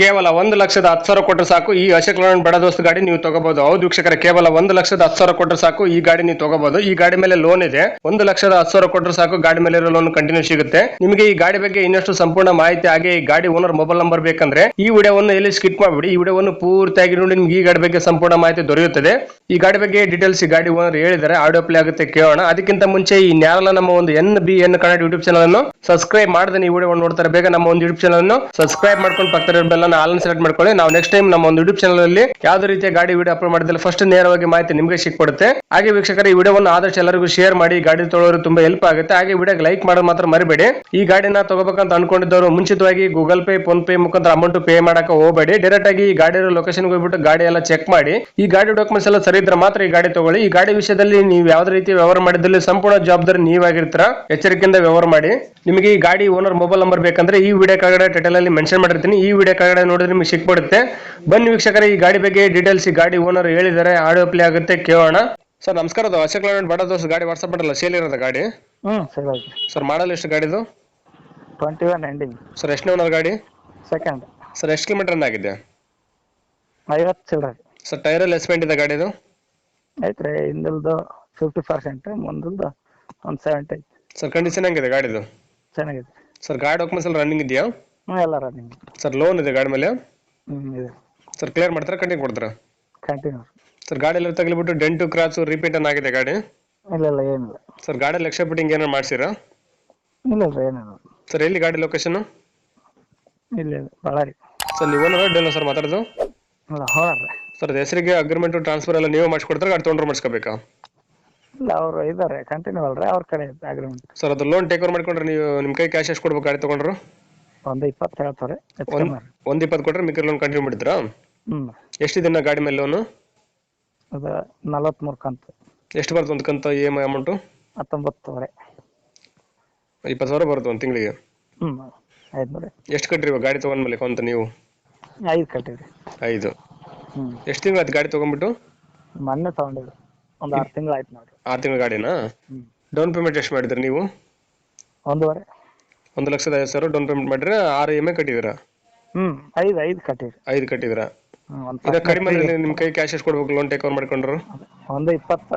ಕೇವಲ ಒಂದು ಲಕ್ಷದ ಹತ್ತು ಸಾವಿರ ಕೊಟ್ಟರೆ ಸಾಕು. ಈ ಅಶೋಕ್ ಲೋನ್ ಬಡ ದೋಸ್ತ್ ಗಾಡಿ ನೀವು ತಗೋಬಹುದು ಹೌದು ವೀಕ್ಷಕರ, ಕೇವಲ ಒಂದು ಲಕ್ಷದ ಹತ್ತು ಸಾವಿರ ಕೊಟ್ಟರೆ ಸಾಕು. ಈ ಗಾಡಿ ನೀವು ತಗೋಬಹುದು ಈ ಗಾಡಿ ಮೇಲೆ ಲೋನ್ ಇದೆ. ಒಂದು ಲಕ್ಷದ ಹತ್ತು ಸಾವಿರ ಕೊಟ್ಟರೆ ಸಾಕು. ಗಾಡಿ ಮೇಲೆ ಲೋನ್ ಕಂಟಿನ್ಯೂ ಸಿಗುತ್ತೆ. ನಿಮಗೆ ಈ ಗಾಡಿ ಬಗ್ಗೆ ಇನ್ನಷ್ಟು ಸಂಪೂರ್ಣ ಮಾಹಿತಿ ಹಾಗೆ ಈ ಗಾಡಿ ಓನರ್ ಮೊಬೈಲ್ ನಂಬರ್ ಬೇಕಂದ್ರೆ ಈ ವಿಡಿಯೋವನ್ನು ಎಲ್ಲಿ ಸ್ಕಿಪ್ ಮಾಡಿಬಿಡಿ. ಈ ವಿಡಿಯೋವನ್ನು ಪೂರ್ತಿಯಾಗಿ ನೋಡಿ, ನಿಮ್ಗೆ ಈ ಗಾಡಿ ಬಗ್ಗೆ ಸಂಪೂರ್ಣ ಮಾಹಿತಿ ದೊರೆಯುತ್ತದೆ. ಈ ಗಾಡಿ ಬಗ್ಗೆ ಡೀಟೇಲ್ಸ್ ಈ ಗಾಡಿ ಓನರ್ ಹೇಳಿದರೆ ಆಡಿಯೋ ಪ್ಲೇ ಆಗುತ್ತೆ, ಕೇಳೋಣ. ಅದಕ್ಕಿಂತ ಮುಂಚೆ ಈ ನ್ಯಾರಲ ನಮ್ಮ ಒಂದು N B N Kannada YouTube channel ಅನ್ನು ಸಬ್ಸ್ಕ್ರೈಬ್ ಮಾಡದೆ ಈ ವಿಡಿಯೋ ನೋಡ್ತಾರೆ ಬೇಗ ನಮ್ಮ ಒಂದು ಯೂಟ್ಯೂಬ್ ಚಾನಲ್ ಅನ್ನು ಸಬ್ಸ್ಕ್ರೈಬ್ ಮಾಡ್ಕೊಂಡು ಪಕ್ಕದ ಬೆಲ್ಲ ಆಲ್ ಸೆಲೆಕ್ಟ್ ಮಾಡ್ಕೊಳ್ಳಿ. ನಾವು ನೆಕ್ಸ್ಟ್ ಟೈಮ್ ನಮ್ಮ ಒಂದು ಯೂಟ್ಯೂಬ್ ಚಾನಲ್ ಅಲ್ಲಿ ಯಾವ್ದೇ ರೀತಿಯ ಗಾಡಿ ವಿಡಿಯೋ ಅಪ್ಲೋಡ್ ಮಾಡಿದ್ರೆ ಫಸ್ಟ್ ನೇರವಾಗಿ ಮಾಹಿತಿ ನಿಮಗೆ ಸಿಕ್ಕೊಡುತ್ತೆ ಹಾಗೆ ವೀಕ್ಷಕರ, ಈ ವಿಡಿಯೋವನ್ನು ಆದಷ್ಟು ಎಲ್ಲರಿಗೂ ಶೇರ್ ಮಾಡಿ ಗಾಡಿ ತೊಳೋರು ತುಂಬಾ ಹೆಲ್ಪ್ ಆಗುತ್ತೆ. ಹಾಗೆ ವಿಡಿಯೋಗೆ ಲೈಕ್ ಮಾಡೋದು ಮಾತ್ರ ಮರಿಬೇಡಿ. ಈ ಗಾಡಿನ ತಗೋಬೇಕಂತ ಅನ್ಕೊಂಡಿದ್ದವರು ಮುಂಚಿತವಾಗಿ ಗೂಗಲ್ ಪೇ ಫೋನ್ ಪೇ ಮುಖಾಂತರ ಅಮೌಂಟ್ ಪೇ ಮಾಡಕ್ಕೆ ಹೋಗಬೇಡಿ. ಡೈರೆಕ್ಟ್ ಆಗಿ ಈ ಗಾಡಿ ಲೊಕೇಶನ್ ಹೋಗ್ಬಿಟ್ಟು ಗಾಡಿ ಎಲ್ಲ ಚೆಕ್ ಮಾಡಿ. ಈ ಗಾಡಿ ಡಾಕ್ಯುಮೆಂಟ್ಸ್ ಎಲ್ಲ ಸರಿ ಇದ್ರೆ ಮಾತ್ರ ಈ ಗಾಡಿ ತಗೊಳ್ಳಿ. ಈ ಗಾಡಿ ವಿಷಯದಲ್ಲಿ ನೀವು ಯಾವ್ದೇ ರೀತಿ ವ್ಯವಹಾರ ಮಾಡಿದಲ್ಲಿ ಸಂಪೂರ್ಣ ಜವಾಬ್ದಾರಿ ನೀವಾಗಿರ್ತೀರ. ಎಚ್ಚರಿಕೆಯಿಂದ ವ್ಯವಹಾರ ಮಾಡಿ. ನಿಮಗೆ ಈ ಗಾಡಿ ಓನರ್ ಮೊಬೈಲ್ ನಂಬರ್ ಬೇಕಂದ್ರೆ ಈ ವಿಡಿಯೋ ಕೆಳಗಡೆ ಟೈಟಲ್ ಅಲ್ಲಿ ಮೆನ್ಷನ್ ಮಾಡಿರ್ತೀನಿ. ಈ ವಿಡಿಯೋ ಕೆಳಗಡೆ ನೋಡಿದ್ರೆ ನಿಮಗೆ ಸಿಕ್ಬಿಡುತ್ತೆ. ಬನ್ನಿ ವೀಕ್ಷಕರೇ ಈ ಗಾಡಿ ಬಗ್ಗೆ ಡೀಟೇಲ್ಸ್ ಈ ಗಾಡಿ ಓನರ್ ಹೇಳಿದ್ದಾರೆ. ಆಡಿಯೋ ಪ್ಲೇ ಆಗುತ್ತೆ ಕೇಳೋಣ. ಸರ್ ನಮಸ್ಕಾರ ಅದು ಅಶೋಕ್ ಲೇಲ್ಯಾಂಡ್ ಬಡ ದೋಸ್ ಗಾಡಿ ವಾಟ್ಸಪ್ ಮಾಡಲ್ಲ ಸೇಲ್ ಇರೋದ ಗಾಡಿ? ಹ್ಞೂ ಸರಿ ಮಾಡಲ್ ಎಷ್ಟು ಗಾಡಿದು? ಟ್ವೆಂಟಿ ಒನ್ ಎಂಡಿಂಗ್ ಸರ್ ಎಷ್ಟು ಓನರ್ ಗಾಡಿ? ಸೆಕೆಂಡ್ ಸರ್ ಎಷ್ಟು ಕಿಲೋಮೀಟರ್ ಆಗಿದೆ? ಐವತ್ತು ಚಿಲ್ಲರೆ ಸರ್ ಟೈರಲ್ಲಿ ಎಸ್ಪೆಂಟ್ ಇದೆ ಗಾಡಿದು? ಐತೆ ರೀ ಹಿಂದಲ್ದು ಫಿಫ್ಟಿ ಪರ್ಸೆಂಟ್ ಮುಂದಲ್ದು ಒಂದು ಸೆವೆಂಟಿ ಐತಿ ಸರ್ ಕಂಡೀಷನ್ ಹೆಂಗಿದೆ ಗಾಡಿದು? ಚೆನ್ನಾಗಿದೆ. ಸರ್ ಗಾಡಿ ಡಾಕ್ಯುಮೆಂಟ್ಸ್ ಎಲ್ಲ ರನ್ನಿಂಗ್ ಇದೆಯಾ? ಹ್ಞೂ ಎಲ್ಲ ರನ್ನಿಂಗ್ ಸರ್ ಲೋನ್ ಇದೆ ಗಾಡಿ ಮೇಲೆ? ಹ್ಞೂ ಇದೆ. ಸರ್ ಕ್ಲಿಯರ್ ಮಾಡ್ತಾರೆ ಕಂಟಿನ್ಯೂ ಕೊಡ್ತಾರೆ? ಕಂಟಿನ್ಯೂ ಸರ್ ಗಾಡಿ ಎಲ್ಲ ತಗಲಿಬಿಟ್ಟು ಡೆಂಟು ಕ್ರಾಚು ರಿಪೀಟ್ ಆಗಿದೆ ಗಾಡಿ? ಇಲ್ಲ ಇಲ್ಲ ಏನಿಲ್ಲ. ಸರ್ ಗಾಡಿ ಲಕ್ಷ ಫಿಟ್ಟಿಂಗ್ ಏನಾರು ಮಾಡ್ಸಿರಾ? ಇಲ್ಲ ಇಲ್ಲ ಏನಿಲ್ಲ. ಸರ್ ಎಲ್ಲಿ ಗಾಡಿ ಲೊಕೇಶನ್ ಇಲ್ಲ ಇಲ್ಲ ಬಳ್ಳಾರಿ. ಸರ್ ನೀವು ಓನರ್ ಡೇಲ್ಲ ಸರ್ ಮಾತಾಡೋದು? ಹೋಗ್ರಿ ಸರ್ ಹೆಸರಿಗೆ ಅಗ್ರಿಮೆಂಟ್ ಟ್ರಾನ್ಸ್ಫರ್ ಎಲ್ಲ ನೀವೇ ಮಾಡಿಸ್ಕೊಡ್ತಾರೆ ಗಾಡಿ ತೊಗೊಂಡ್ರೆ ಮಾಡಿಸ್ಕೋಬೇಕಾ? ಇಲ್ಲ ಅವರು ಇದ್ದಾರೆ ಕಂಟಿನ್ಯೂ ಅಲ್ರಿ ಅವ್ರ ಕಡೆ ಅಗ್ರಿಮೆಂಟ್ ಸರ್ ಅದು ಲೋನ್ ಟೇಕ್ ಓವರ್ ಮಾಡ್ಕೊಂಡ್ರೆ ನೀವು ನಿಮ್ಮ ಕೈ ಕ್ಯಾಶ್ ಎಷ್ಟು ಕೊಡ್ಬೇಕು ಗಾಡಿ ತೊಗೊಂಡ್ರು? ಒಂದ್ ಇಪ್ಪತ್ತು ಹೇಳ್ತಾರೆ ಹೆಚ್ಚು ಕಮ್ಮಿ ರೀ ಒಂದು ಇಪ್ಪತ್ತು ಕೊಟ್ಟರೆ ಮಿಕ್ಕಿ ಲೋನ್ ಕಂಟಿನ್ಯೂ ಮಾಡಿದ್ರಾ? ಹ್ಞೂ ಎಷ್ಟಿದೆ ನಾ ಗಾಡಿ ಮೇಲೆ ಲೋನು ಅದು ನಲವತ್ತ್ಮೂರು ಕಂತು. ಎಷ್ಟು ಬರುತ್ತೆ ಒಂದು ಕಂತ ಇ ಎಂ ಐ ಅಮೌಂಟು ಹತ್ತೊಂಬತ್ತುವರೆ. ಇಪ್ಪತ್ತು ಸಾವಿರ ಬರುತ್ತೆ ಒಂದು ತಿಂಗಳಿಗೆ? ಹ್ಞೂ ಐದುನೂರು. ಎಷ್ಟು ಕಟ್ಟಿರಿ ಗಾಡಿ ತೊಗೊಂಡ್ಮೇಲೆ ಕೊಂತ ನೀವು? ಐದು ಕಟ್ಟಿವ್ರಿ ಐದು. ಹ್ಞೂ ಎಷ್ಟು ತಿಂಗಳು ಆಯ್ತು ಗಾಡಿ ತೊಗೊಂಡ್ಬಿಟ್ಟು? ಮೊನ್ನೆ ತಗೊಂಡಿದ್ರು. ಒಂದು ಆರು ತಿಂಗಳು ಆಯ್ತು ನೋಡ್ರಿ. ಆರು ತಿಂಗಳ ಗಾಡಿನಾ? ಡೌನ್ ಪೇಮೆಂಟ್ ಎಷ್ಟು ಮಾಡಿದ್ರಿ ನೀವು? ಒಂದೂವರೆ. ಒಂದು ಲಕ್ಷದ ಐದು ಸಾವಿರ ಡೌನ್ ಪೇಮೆಂಟ್ ಮಾಡಿದ್ರೆ ಆರು ಇ ಎಂ ಐ ಕಟ್ಟಿದ್ದೀರಾ ಹ್ಮ್ ಐದು ಐದು ಕಟ್ಟಿರಿ ಐದು ಕಟ್ಟಿದ್ದೀರಾ ಒಂದು ಇದು ಕಡಿಮೆ ಅಂದ್ರೆ ನಿಮ್ಮ ಕೈ ಕ್ಯಾಶ್ ಎಷ್ಟು ಕೊಡ್ಬೇಕು ಲೋನ್ ಟೇಕ್ ಓವರ್ ಮಾಡ್ಕೊಂಡ್ರು? ಒಂದು ಇಪ್ಪತ್ತು.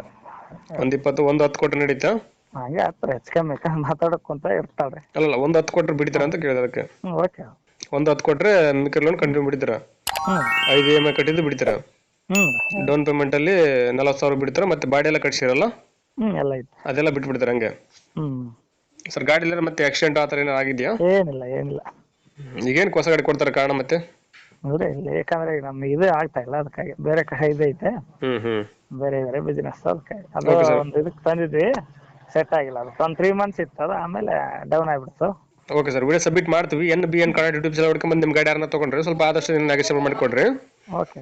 ಒಂದು ಇಪ್ಪತ್ತು ಒಂದು ಹತ್ತು ಕೊಟ್ಟರೆ ನಡೀತಾ? ಹಂಗೆ ಆಗ್ತಾರೆ ಹೆಚ್ಚು ಕಮ್ಮಿ ಮಾತಾಡೋಕ್ಕಂತ ಇರ್ತಾಳ್ರಿ ಅಲ್ಲಲ್ಲ ಒಂದು ಹತ್ತು ಕೊಟ್ಟರೆ ಬಿಡ್ತೀರಾ ಅಂತ ಕೇಳಿದೆ ಅದಕ್ಕೆ. ಒಂದ್ ಓಕೆ. ಒಂದು ಹತ್ತು ಕೊಟ್ಟರೆ ಮಿಕ್ಕ ಲೋನ್ ಕಂಟಿನ್ಯೂ ಬಿಡ್ತೀರಾ? ಹ್ಞೂ ಐದು ಇ ಎಂ ಐ ಕಟ್ಟಿದ್ದು ಬಿಡ್ತೀರಾ? ಹ್ಞೂ ಡೌನ್ ಪೇಮೆಂಟಲ್ಲಿ ನಲವತ್ತು ಸಾವಿರ ಬಿಡ್ತೀರಾ ಮತ್ತೆ ಬಾಡಿ ಎಲ್ಲ ಕಟ್ಸಿರಲ್ಲ? ಹ್ಮ್ ಎಲ್ಲ ಐತಿ ಅದೆಲ್ಲ ಬಿಟ್ಬಿಡ್ತೀರಾ ಹಂಗೆ? ಹ್ಮ್. ಸರ್ ಗಾಡಿ ಇಲ್ಲ ಮತ್ತೆ ಆಕ್ಸಿಡೆಂಟ್ ಆತರ ಥರ ಆಗಿದ್ಯಾ ಆಗಿದೆಯಾ? ಏನಿಲ್ಲ ಏನಿಲ್ಲ. ಈಗೇನು ಹೊಸ ಗಾಡಿ ಕೊಡ್ತಾರೆ ಕಾರಣ ಮತ್ತೆ? ನೋಡಿ ಇಲ್ಲ ಯಾಕಂದ್ರೆ ಈಗ ನಮ್ಗೆ ಇದು ಆಗ್ತಾ ಇಲ್ಲ ಅದಕ್ಕಾಗಿ ಬೇರೆ ಕಡೆ ಇದೈತೆ ಐತೆ. ಹ್ಮ್ ಹ್ಮ್. ಬೇರೆ ಬೇರೆ ಬಿಸ್ನೆಸ್ ಅದಕ್ಕಾಗಿ ಅದು Okay, sir. ಒಂದು ಇದಕ್ಕೆ ತಂದಿದ್ವಿ ಸೆಟ್ ಆಗಿಲ್ಲ. ಅದು ಒಂದು ತ್ರೀ ಮಂತ್ಸ್ ಇತ್ತು ಅದು ಆಮೇಲೆ ಡೌನ್ ಆಗ್ಬಿಡ್ತು. ಓಕೆ ಸರ್ ವಿಡಿಯೋ ಸಬ್ಮಿಟ್ ಮಾಡ್ತೀವಿ. N B N Kannada YouTube channel ಹುಡ್ಕೊಂಡ್ ನಿಮ್ಮ ಗಾಡಿ ಯಾರನ್ನ ತೊಗೊಂಡ್ರೆ ಸ್ವಲ್ಪ ಆದಷ್ಟು ನಿಮ್ಮ ಮಾಡಿಕೊಡ್ರಿ. ಓಕೆ